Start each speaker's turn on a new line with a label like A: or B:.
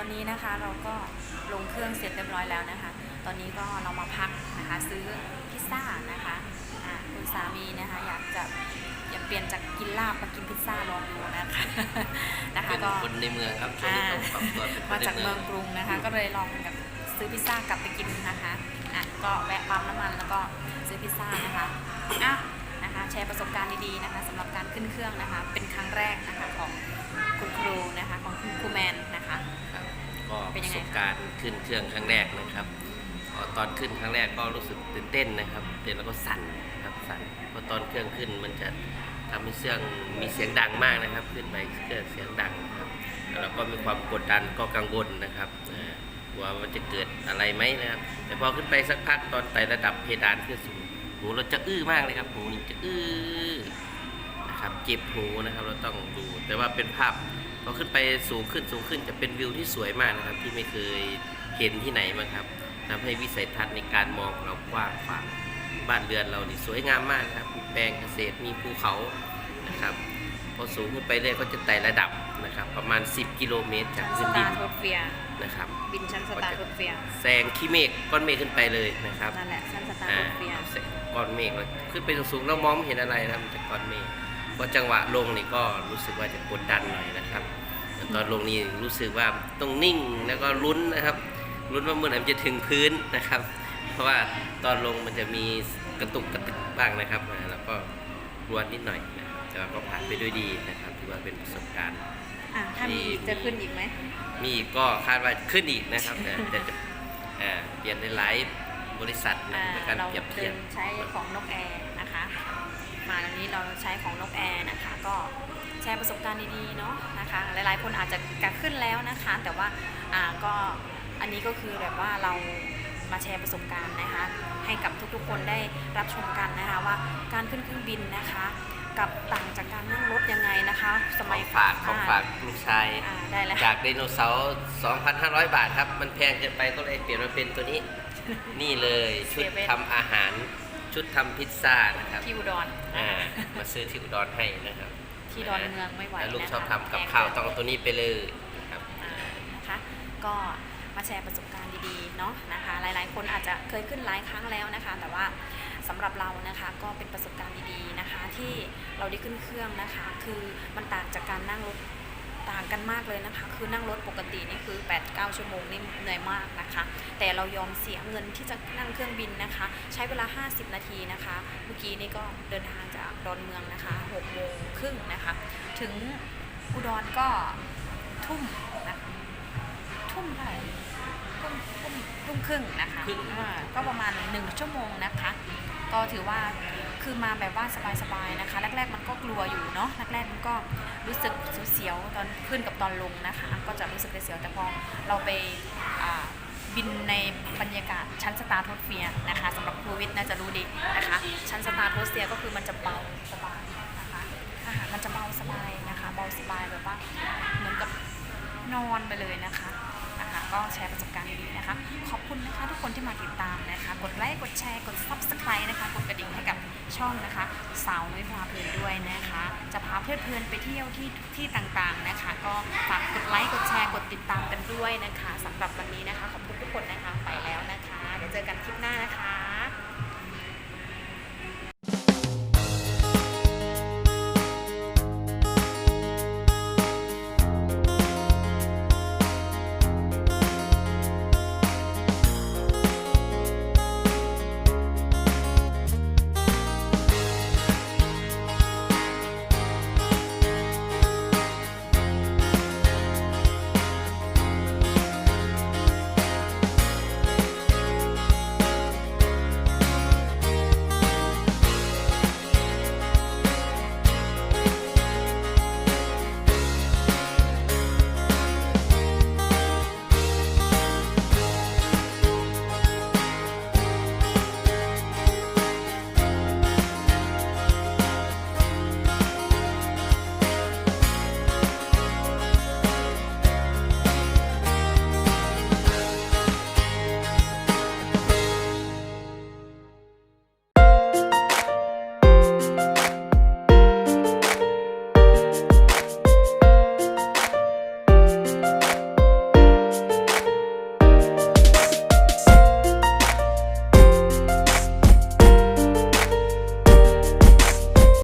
A: ตอนนี้นะคะเราก็ลงเครื่องเสร็จเรียบร้อยแล้วนะคะ ตอนนี้ก็เรามาพักนะคะซื้อพิซซ่านะคะอ่าคุณสามีนะคะอยากจะอยากเปลี่ยนจากกินลาบมากินพิซซ่าลองดูนะคะนะคะ
B: เป็น
A: ก็
B: คนในเมืองครับช่วงนี้ต้องปรับตัวเป็นคน
A: มา
B: ใน
A: จาก
B: เมื
A: เมื
B: อ
A: องงกรุงนะคะ ก็เลยลองแบบซื้อพิซซ่ากลับไปกินนะคะอะก็แวะปั๊มน้ำมันแล้วก็ซื้อพิซซ่านะคะอะนะคะแชร์ประสบการณ์ดีๆนะคะสำหรับการขึ้นเครื่องนะคะ เป็นครั้งแรกนะคะของคุณครู
B: การขึ้นเครื่องครั้งแรกนะครับตอนขึ้นครั้งแรกก็รู้สึกตื่นเต้นนะครับเต้นแล้วก็สั่นครับสั่นเพราะตอนเครื่องขึ้นมันจะทำให้เครื่องมีเสียงดังมากนะครับ ขึ้นไปเครื่องเสียงดังครับแล้วก็มีความกดดันก็กังวลนะครับเอ่อกลัวว่าจะเกิดอะไรไหมนะครับ แต่พอขึ้นไปสักพักตอนไต่ระดับเพดานขึ้นสูงหูเราจะอื้อมากเลยครับหูจะอื้อนะครับเจ็บหูนะครับ เราต้องดูแต่ว่าเป็นภาพ อขึ้นไปสูงขึ้นสูงขึ้นจะเป็นวิวที่สวยมากนะครับ ที่ไม่เคยเห็นที่ไหนมาครับทำให้วิสัยทัศน์ในการมองของเรากว้างขวางบ้านเรือนเรานี่สวยงามมากนะครับมีแปลงเกษตรมีภูเขานะครับ พอสูงขึ้นไปเรื่อยก็จะไต่ระดับนะครับ ประมาณ 10 กิโลเมตรจาก
A: ชั้นส
B: พื้นดิ
A: ตานร์โทสเฟียร์
B: นะครับ
A: บินชั้นสตาร์โทสเฟียร์
B: แซงขี้เมฆก้อนเมฆขึ้นไปเลยนะครับ
A: นั่นแหละชั้นสตาร์
B: อ่า
A: โทสเฟียร์
B: ก้อนเมฆแล้วขึ้นไปสูงๆแล้วมองไม่เห็นอะไรนะครับมันจะก้อนเมฆ พอจังหวะลงนี่ก็รู้สึกว่าจะกดดันหน่อยนะครับแต่ตอนลงนี่รู้สึกว่าต้องนิ่งแล้วก็ลุ้นนะครับลุ้นว่าเมื่อไหร่มันจะถึงพื้นนะครับ เพราะว่าตอนลงมันจะมีกระตุกกระติกบ้างนะครับอ่าแล้วก็รวนนิดหน่อยนะครับแต่ว่าก็ผ่านไปด้วยดีนะครับถือว่าเป็นประสบการณ์
A: อะถ้ามีอีกจะขึ้นอีกไหม
B: มีอีกก็คาดว่าขึ้นอีกนะครับแต่แต่จะอ่าเปลี่ยนในหลายบริษัทนะ
A: อ่า
B: ในการ
A: เรา
B: เปรียบเที
A: เดิ
B: ยบ
A: นใช้ของนกแอร์นะคะ มาตอนนี้เราใช้ของนกแอร์นะคะ ก็แชร์ประสบการณ์ดีๆเนาะนะคะ หลายๆคนอาจจะกะขึ้นแล้วนะคะ แต่ว่าอ่าก็อันนี้ก็คือแบบว่าเรามาแชร์ประสบการณ์นะคะ ให้กับทุกๆคนได้รับชมกันนะคะว่าการขึ้นเครื่องบินนะคะ กับต่างจากการนั่งรถยังไงนะคะส
B: ข
A: มั
B: อยงฝากของฝากลูกชาย
A: อ่าได้แล้ว
B: จากไดโนเสาร์ 2,500 บาทครับ มันแพงเกินไปก็เลยเปลี่ยนมาเป็นตัวนี้ นี่เลย ชุดทำอาหาร ชุดทำพิซซ่านะครับ
A: ที่อุดร
B: อ่ามาซื้อที่อุดรให้นะครับ
A: ที่ดอนเมืองไม่ไหว
B: แล้วลูก
A: นะคะ
B: ชอบทำกับข้าวต้องเอาตัวนี้ไปเลยนะครับ
A: อ่านะคะก็มาแชร์ประสบการณ์ดีๆเนาะนะคะหลายๆ คนอาจจะเคยขึ้นหลายครั้งแล้วนะคะ แต่ว่าสำหรับเรานะคะก็เป็นประสบการณ์ดีๆนะคะ ที่เราได้ขึ้นเครื่องนะคะ คือมันต่างจากการนั่งรถ ต่างกันมากเลยนะคะ คือนั่งรถปกตินี่คือ 8-9 ชั่วโมงนี่เหนื่อยมากนะคะ แต่เรายอมเสียเงินที่จะนั่งเครื่องบินนะคะ ใช้เวลา 50 นาทีนะคะ เมื่อกี้นี่ก็เดินทางจากดอนเมืองนะคะ6โมงครึ่งนะคะ ถึงอุดรก็ทุ่มนะคะทุ่มเท่าไหร่ทุ่มทุ่มทุ่มครึ่งนะคะ
B: ครึ่ง
A: อ่าก็ประมาณหนึ่งชั่วโมงนะคะ ก็ถือว่า คือมาแบบว่าสบายๆนะคะ แรกๆมันก็กลัวอยู่เนาะแรกๆมันก็รู้สึกเสียวๆตอนขึ้นกับตอนลงนะคะ ก็จะรู้สึกเสียวแต่พอเราไปบินในบรรยากาศชั้นสตาร์โทสเฟียนะคะสำหรับครูวิทย์น่าจะรู้ดีนะคะ ชั้นสตาร์โทสเฟียก็คือมันจะเบาสบายนะคะอาหารมันจะเบาสบายนะคะเบาสบายแบบว่าเหมือนกับนอนไปเลยนะคะนะคะก็แชร์ประสบการณ์ดีนะคะ ขอบคุณนะคะทุกคนที่มาติดตามนะคะ กดไลค์ กดแชร์ กด subscribe นะคะ กดกระดิ่งให้กับ ช่องนะคะ สาวน้อยพาเพลินด้วยนะคะ จะพาเพลิดเพลินไปเที่ยวที่ที่ต่างๆนะคะ ก็ฝากกดไลค์กดแชร์กดติดตามกันด้วยนะคะสำหรับวันนี้นะคะขอบคุณทุกคนนะคะไปแล้วนะคะ เดี๋ยวเจอกันคลิปหน้านะคะ